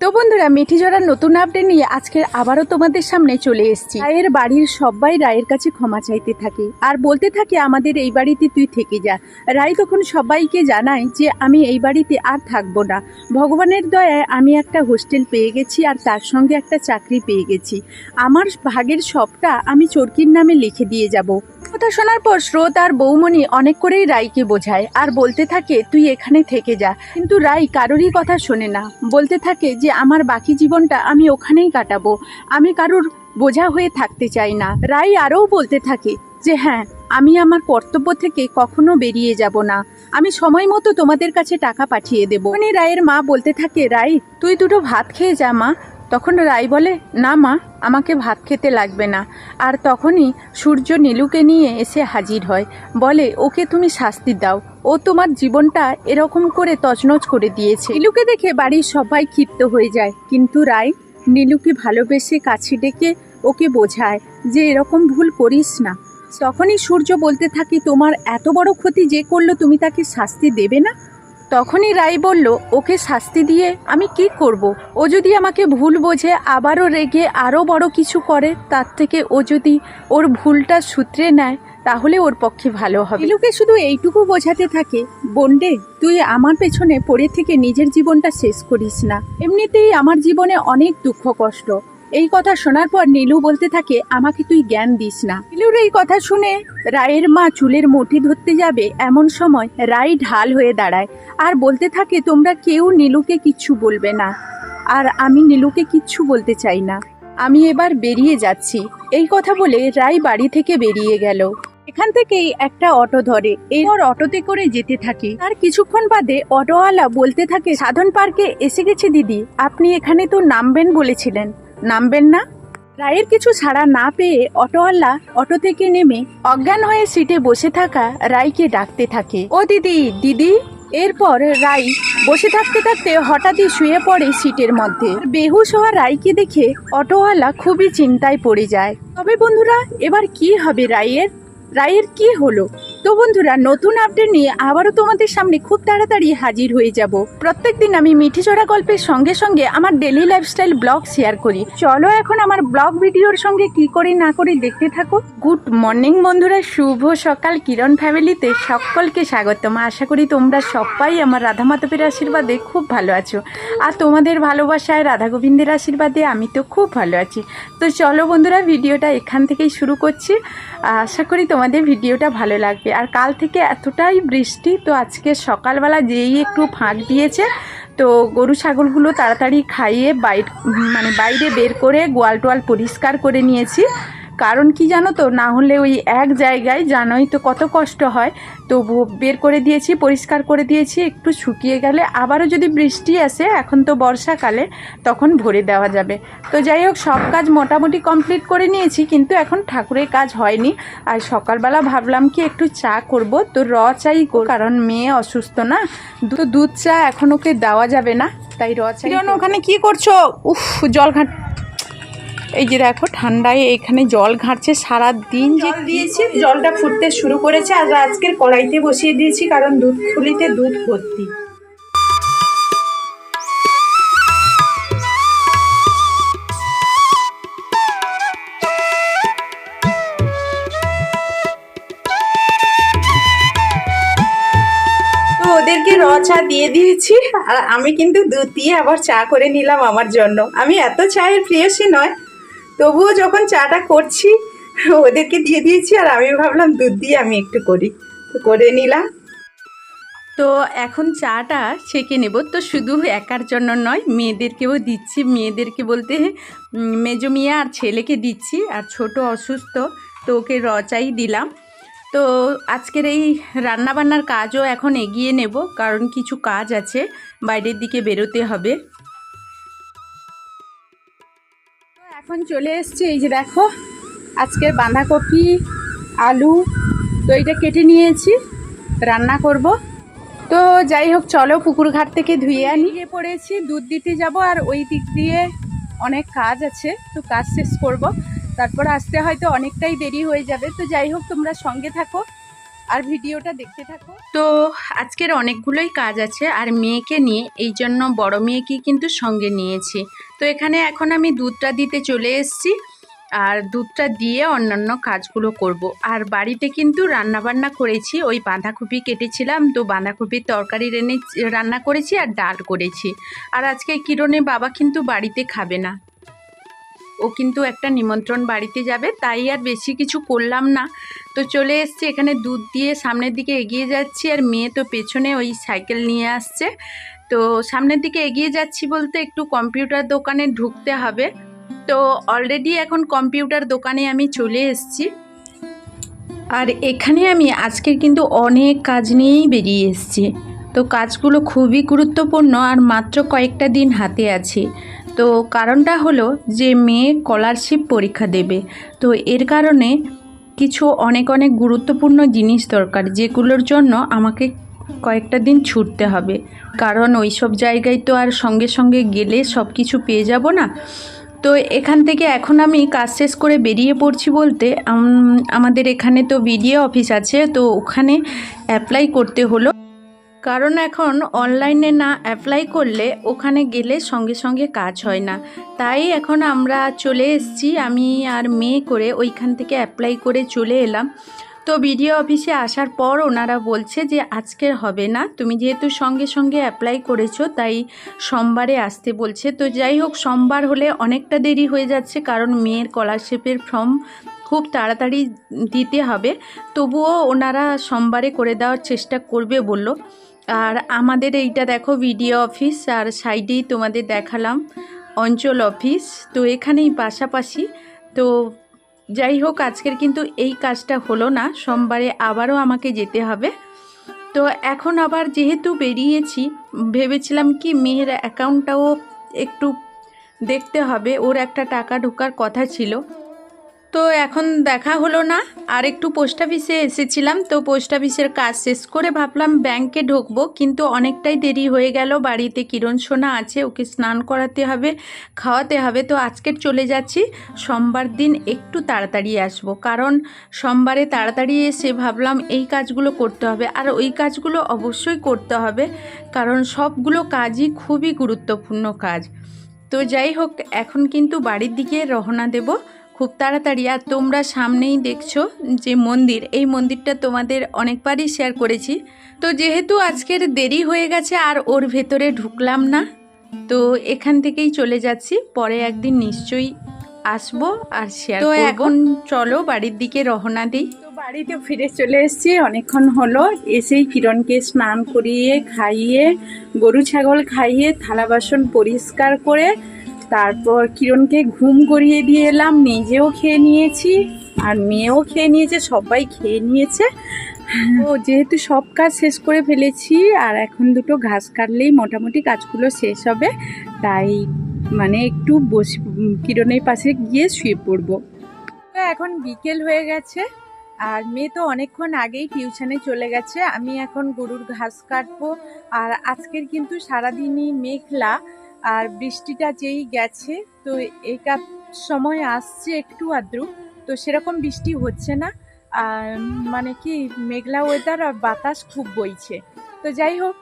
তো বন্ধুরা, মিঠি জোড়ার নতুন আপডেট নিয়ে আজকে আবারও তোমাদের সামনে চলে এসেছি। রায়ের বাড়ির সবাই রায়ের কাছে ক্ষমা চাইতে থাকে। আর বলতে থাকে, আমাদের এই বাড়িতে তুই থেকে যা। রায় তখন সবাইকে জানায় যে, আমি এই বাড়িতে আর থাকব না। ভগবানের দয়ায় আমি একটা হোস্টেল পেয়ে গেছি আর তার সঙ্গে একটা চাকরি পেয়ে গেছি। আমার ভাগের সবটা আমি চরকির নামে লিখে দিয়ে যাব। কথা শোনার পর স্রোত আর বৌমণি অনেক করেই রায়কে বোঝায় আর বলতে থাকে, তুই এখানে থেকে যা। কিন্তু রাই কারোরই কথা শোনে না। বলতে থাকে যে, আমার বাকি জীবনটা আমি ওখানেই কাটাবো। আমি কারোর বোঝা হয়ে থাকতে চাই না। রাই আরও বলতে থাকে যে হ্যাঁ আমি আমার কর্তব্য থেকে কখনো বেরিয়ে যাব না। আমি সময় মতো তোমাদের কাছে টাকা পাঠিয়ে দেবো। রায়ের মা বলতে থাকে রাই তুই দুটো ভাত খেয়ে যা মা। তখন রাই বলে, না মা, আমাকে ভাত খেতে লাগবে না। আর তখনই সূর্য নীলুকে নিয়ে এসে হাজির হয়। বলে, ওকে তুমি শাস্তি দাও। ও তোমার জীবনটা এরকম করে তছনছ করে দিয়েছে। নীলুকে দেখে বাড়ির সবাই ক্ষিপ্ত হয়ে যায়। কিন্তু রায় নীলুকে ভালোবেসে কাছে ডেকে ওকে বোঝায় যে, এরকম ভুল করিস না। তখনই সূর্য বলতে থাকে, তোমার এত বড় ক্ষতি যে করল তুমি তাকে শাস্তি দেবে না? তখনই রায় বলল, ওকে শাস্তি দিয়ে আমি কি করব। ও যদি আমাকে ভুল বোঝে, আবারও রেগে আরও বড় কিছু করে, তার থেকে ও যদি ওর ভুলটা সূত্রে নেয়, তাহলে ওর পক্ষে ভালো হবে। লোকে শুধু এইটুকু বোঝাতে থাকে, বন্ডে, তুই আমার পেছনে পড়ে থেকে নিজের জীবনটা শেষ করিস না। এমনিতেই আমার জীবনে অনেক দুঃখ কষ্ট। এই কথা শোনার পর নীলু বলতে থাকে, আমাকে তুই জ্ঞান দিস না। নীলুর এই কথা শুনে রায়ের মা চুলের মুঠি ধরতে যাবে এমন সময় রায় ঢাল হয়ে দাঁড়ায় আর বলতে থাকে, তোমরা কেউ নীলুকে কিচ্ছু বলবে না আর আমি নীলুকে কিচ্ছু বলতে চাই না। আমি এবার বেরিয়ে যাচ্ছি। এই কথা বলে রাই বাড়ি থেকে বেরিয়ে গেল। এখান থেকেই একটা অটো ধরে। এরপর অটোতে করে যেতে থাকে। আর কিছুক্ষণ বাদে অটোওয়ালা বলতে থাকে, সাধন পার্কে এসে গেছে দিদি। আপনি এখানে তো নামবেন বলেছিলেন। নামবেন না? রায়ের কিছু ছাড়া না পেয়ে অটোওয়ালা অটো থেকে নেমে অজ্ঞান হয়ে সিটে বসে থাকা রাইকে ডাকতে থাকে। ও দিদি দিদি? এরপর রাই বসে থাকতে থাকতে হঠাৎই শুয়ে পড়ে সিটের মধ্যে। বেহুশ হওয়া রাইকে দেখে অটোওয়ালা খুবই চিন্তায় পড়ে যায়। তবে বন্ধুরা, এবার কি হবে রায়ের? রায়ের কি হলো? তো বন্ধুরা, নতুন আপডেট নিয়ে আবারও তোমাদের সামনে খুব তাড়াতাড়ি হাজির হয়ে যাব। প্রত্যেক দিন আমি মিঠি চড়া গল্পের সঙ্গে সঙ্গে আমার ডেলি লাইফস্টাইল ব্লগ শেয়ার করি। চলো এখন আমার ব্লগ ভিডিওর সঙ্গে কি করে না করে দেখতে থাকো। গুড মর্নিং বন্ধুরা, শুভ সকাল। কিরণ ফ্যামিলিতে সকলকে স্বাগতম। আশা করি তোমরা সবাই আমার রাধা মাধবের আশীর্বাদে খুব ভালো আছো। আর তোমাদের ভালোবাসায় রাধা গোবিন্দের আশীর্বাদে আমি তো খুব ভালো আছি। তো চলো বন্ধুরা, ভিডিওটা এখান থেকেই শুরু করছি। আশা করি তোমাদের ভিডিওটা ভালো লাগবে। আর কাল থেকে এতটাই বৃষ্টি, তো আজকে সকালবেলা যেই একটু ফাঁক দিয়েছে, তো গরু ছাগলগুলো তাড়াতাড়ি খাইয়ে বাইর মানে বাইরে বের করে গোয়াল টোয়াল পরিষ্কার করে নিয়েছি। কারণ কি জানো তো? না হলে ওই এক জায়গায় জানোই তো কত কষ্ট হয়। তো বের করে দিয়েছি পরিষ্কার করে দিয়েছি একটু শুকিয়ে গেলে আবারও যদি বৃষ্টি আসে এখন তো বর্ষাকালে তখন ভরে দেওয়া যাবে। তো যাই হোক সব কাজ মোটামুটি কমপ্লিট করে নিয়েছি কিন্তু এখন ঠাকুরের কাজ হয়নি। আর সকালবেলা ভাবলাম কি একটু চা করব তো র চাই করব, কারণ মেয়ে অসুস্থ না। তো দুধ চা এখন ওকে দেওয়া যাবে না তাই র চাই ওখানে কি করছ? উফ জল ঘাট এই যে দেখো ঠান্ডায় এখানে জল ঘাঁটছে সারা দিন যে দিয়েছি জলটা ফুটতে শুরু করেছে। আর আজকের কড়াইতে বসিয়ে দিয়েছি কারণ দুধ খুলিতে দুধ ভর্তি। ওদেরকে র চা দিয়ে দিয়েছি। আর আমি কিন্তু দুধ দিয়ে আবার চা করে নিলাম আমার জন্য। আমি এত চায়ের প্রিয়সী নয়। তবুও যখন চাটা করছি, ওদেরকে দিয়ে দিয়েছি আর আমি ভাবলাম দুধ দিয়ে আমি একটু করি। তো করে নিলাম। তো এখন চাটা ছেঁকে নেব। তো শুধু একার জন্য নয়, মেয়েদেরকেও দিচ্ছি। মেয়েদেরকে বলতে মেজো মেয়ে আর ছেলেকে দিচ্ছি আর ছোট অসুস্থ, তো ওকে রচাই দিলাম। তো আজকের এই রান্নাবান্নার কাজও এখন এগিয়ে নেব, কারণ কিছু কাজ আছে, বাইরের দিকে বেরোতে হবে। এখন চলে এসছে, এই যে দেখো, আজকের বাঁধাকপি, আলু, তো এটা কেটে নিয়েছি, রান্না করব। তো যাই হোক, চলো পুকুর ঘাট থেকে ধুয়ে আনি। পড়েছি, দুধ দিতে যাব, আর ওই দিক দিয়ে অনেক কাজ আছে, তো কাজ শেষ করব। তারপর আসতে হয়তো অনেকটাই দেরি হয়ে যাবে। তো যাই হোক, তোমরা সঙ্গে থাকো। আর ভিডিওটা দেখতে থাকো। তো আজকের অনেকগুলোই কাজ আছে আর মেয়েকে নিয়ে, এই জন্য বড় মেয়েকে কিন্তু সঙ্গে নিয়েছি। তো এখানে এখন আমি দুধটা দিতে চলে এসেছি আর দুধটা দিয়ে অন্যান্য কাজগুলো করব। আর বাড়িতে কিন্তু রান্নাবান্না করেছি, ওই বাঁধাকপি কেটেছিলাম, তো বাঁধাকপির তরকারি রেনে রান্না করেছি আর ডাল করেছি। আর আজকে কিরণে বাবা কিন্তু বাড়িতে খাবে না। ও কিন্তু একটা নিমন্ত্রণ বাড়িতে যাবে, তাই আর বেশি কিছু করলাম না। তো চলে এসছি, এখানে দুধ দিয়ে সামনের দিকে এগিয়ে যাচ্ছি, আর মেয়ে তো পেছনে ওই সাইকেল নিয়ে আসছে। তো সামনের দিকে এগিয়ে যাচ্ছি বলতে একটু কম্পিউটার দোকানে ঢুকতে হবে। তো অলরেডি এখন কম্পিউটার দোকানে আমি চলে এসেছি। আর এখানে আমি আজকের কিন্তু অনেক কাজ নিয়েই বেরিয়ে এসেছি। তো কাজগুলো খুবই গুরুত্বপূর্ণ, আর মাত্র কয়েকটা দিন হাতে আছে। তো কারণটা হলো যে মেয়ে স্কলারশিপ পরীক্ষা দেবে। তো এর কারণে কিছু অনেক অনেক গুরুত্বপূর্ণ জিনিস দরকার, যেগুলোর জন্য আমাকে কয়েকটা দিন ছুটতে হবে। কারণ ওই সব জায়গায় তো আর সঙ্গে সঙ্গে গেলে সব কিছু পেয়ে যাব না। তো এখান থেকে এখন আমি কাজ শেষ করে বেরিয়ে পড়ছি বলতে আমাদের এখানে তো বিডিএ অফিস আছে, তো ওখানে অ্যাপ্লাই করতে হলো। কারণ এখন অনলাইনে না অ্যাপ্লাই করলে ওখানে গেলে সঙ্গে সঙ্গে কাজ হয় না। তাই এখন আমরা চলে এসেছি। আমি আর মেয়ে করে ওইখান থেকে অ্যাপ্লাই করে চলে এলাম। তো বিডিও অফিসে আসার পর ওনারা বলছে যে, আজকের হবে না। তুমি যেহেতু সঙ্গে সঙ্গে অ্যাপ্লাই করেছ, তাই সোমবারে আসতে বলছে। তো যাই হোক, সোমবার হলে অনেকটা দেরি হয়ে যাচ্ছে কারণ মেয়ের স্কলারশিপের ফর্ম খুব তাড়াতাড়ি দিতে হবে। তবুও ওনারা সোমবারে করে দেওয়ার চেষ্টা করবে বলল। আর আমাদের এইটা দেখো ভিডিও অফিস আর সাইডেই তোমাদের দেখালাম অঞ্চল অফিস তো এখানেই পাশাপাশি, তো যাই হোক, আজকের কিন্তু এই কাজটা হলো না, সোমবারে আবারও আমাকে যেতে হবে। তো এখন আবার যেহেতু বেরিয়েছি, ভেবেছিলাম কি মেয়ের অ্যাকাউন্টটাও একটু দেখতে হবে, ওর একটা টাকা ঢোকার কথা ছিল। তো এখন দেখা হলো না, আর একটু পোস্ট অফিসে এসেছিলাম, তো পোস্ট অফিসের কাজ শেষ করে ভাবলাম ব্যাংকে ঢুকবো, কিন্তু অনেকটাই দেরি হয়ে গেল, বাড়িতে কিরণ সোনা আছে, ওকে স্নান করাতে হবে, খাওয়াতে হবে, তো আজকের চলে যাচ্ছি, সোমবার দিন একটু তাড়াতাড়ি আসব, কারণ সোমবারে তাড়াতাড়ি এসে ভাবলাম এই কাজগুলো করতে হবে, আর ওই কাজগুলো অবশ্যই করতে হবে, কারণ সবগুলো কাজই খুবই গুরুত্বপূর্ণ কাজ। তো যাই হোক, এখন কিন্তু বাড়ির দিকে রওনা দেব খুব তাড়াতাড়ি। আর তোমরা সামনেই দেখছ যে মন্দির। এই মন্দিরটা তোমাদের অনেকবারই শেয়ার করেছি। তো যেহেতু আজকের দেরি হয়ে গেছে আর ওর ভেতরে ঢুকলাম না তো এখান থেকেই চলে যাচ্ছি। পরে একদিন নিশ্চয়ই আসব আর শেয়ার তো এখন চলো বাড়ির দিকে রওনা দিই। তো বাড়িতে ফিরে চলে এসেছি। অনেকক্ষণ হলো। এসেই কিরণকে স্নান করিয়ে খাইয়ে গরু ছাগল খাইয়ে থালা বাসন পরিষ্কার করে তারপর কিরণকে ঘুম করিয়ে দিয়ে এলাম, নিজেও খেয়ে নিয়েছি আর মেয়েও খেয়ে নিয়েছে, সবাই খেয়ে নিয়েছে। ও, যেহেতু সব কাজ শেষ করে ফেলেছি আর এখন দুটো ঘাস কাটলেই মোটামুটি কাজগুলো শেষ হবে, তাই মানে একটু বসে, কিরণের পাশে গিয়ে শুয়ে পড়ব। তো এখন বিকেল হয়ে গেছে আর মেয়ে তো অনেকক্ষণ আগেই টিউশনে চলে গেছে, আমি এখন গরুর ঘাস কাটবো। আর আজকের কিন্তু সারাদিনই মেঘলা আর বৃষ্টিটা যেই গেছে, তো এটা সময় আসছে একটু আদ্রু, তো সেরকম বৃষ্টি হচ্ছে না। আর মানে কি, মেঘলা ওয়েদার আর বাতাস খুব বইছে। তো যাই হোক,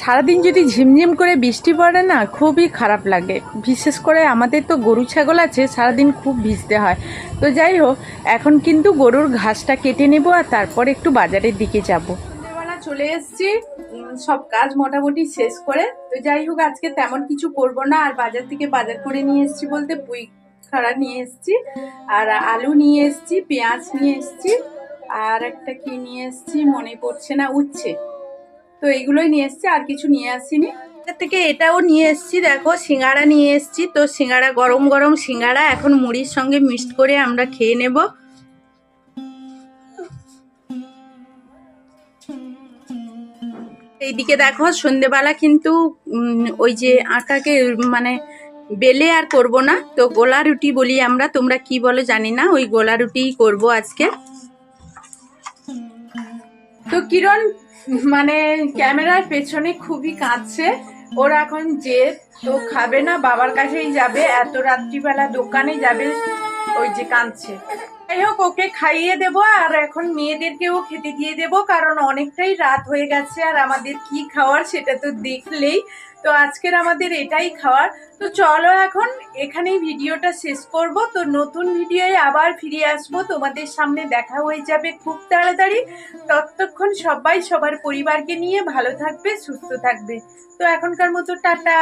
সারাদিন যদি ঝিমঝিম করে বৃষ্টি পড়ে না, খুবই খারাপ লাগে। বিশেষ করে আমাদের তো গরু ছাগল আছে, সারাদিন খুব ভিজতে হয়। তো যাই হোক, এখন কিন্তু গরুর ঘাসটা কেটে নেব আর তারপর একটু বাজারের দিকে যাব। চলে এসেছি। সব কাজ মোটামুটি শেষ করে। তো যাই হোক, আজকে তেমন কিছু করব না। আর বাজার থেকে বাজার করে নিয়ে এসেছি বলতে পুঁই খাড়া নিয়ে এসেছি। আর আলু নিয়ে এসেছি, পেঁয়াজ নিয়ে এসেছি। আর একটা কি নিয়ে এসেছি, মনে পড়ছে না, উচ্ছে। তো এইগুলোই নিয়ে এসেছি, আর কিছু নিয়ে আসিনি। থেকে এটাও নিয়ে এসেছি, দেখো, সিঙ্গাড়া নিয়ে এসেছি। তো সিঙ্গাড়া, গরম গরম সিঙ্গাড়া, এখন মুড়ির সঙ্গে মিক্সড করে আমরা খেয়ে নেব। এইদিকে দেখো, সন্ধেবেলা কিন্তু ওই যে আটাকে মানে বেলে আর করব না। তো গোলা রুটি বলি আমরা, তোমরা কি বলো জানি না, ওই গোলা রুটিই করব আজকে। তো কিরণ মানে ক্যামেরার পেছনে খুবই কাঁদছে, ওর এখন যে তো খাবে না, বাবার কাছেই যাবে, এত রাত্রিবেলা দোকানে যাবে, ওই যে কাঁদছে। যাই হোক ওকে খাইয়ে দেবো আর এখন মেয়েদেরকেও খেতে দিয়ে দেবো, কারণ অনেকটাই রাত হয়ে গেছে আর আমাদের কি খাওয়ার সেটা তো দেখলেই। তো আজকের আমাদের এটাই খাওয়ার। তো চলো এখন এখানেই ভিডিওটা শেষ করব। তো নতুন ভিডিওয়ে আবার ফিরে আসব। তোমাদের সামনে দেখা হয়ে যাবে খুব তাড়াতাড়ি। ততক্ষণ সবাই সবার পরিবারকে নিয়ে ভালো থাকবে, সুস্থ থাকবে। তো এখনকার মতো টাটা।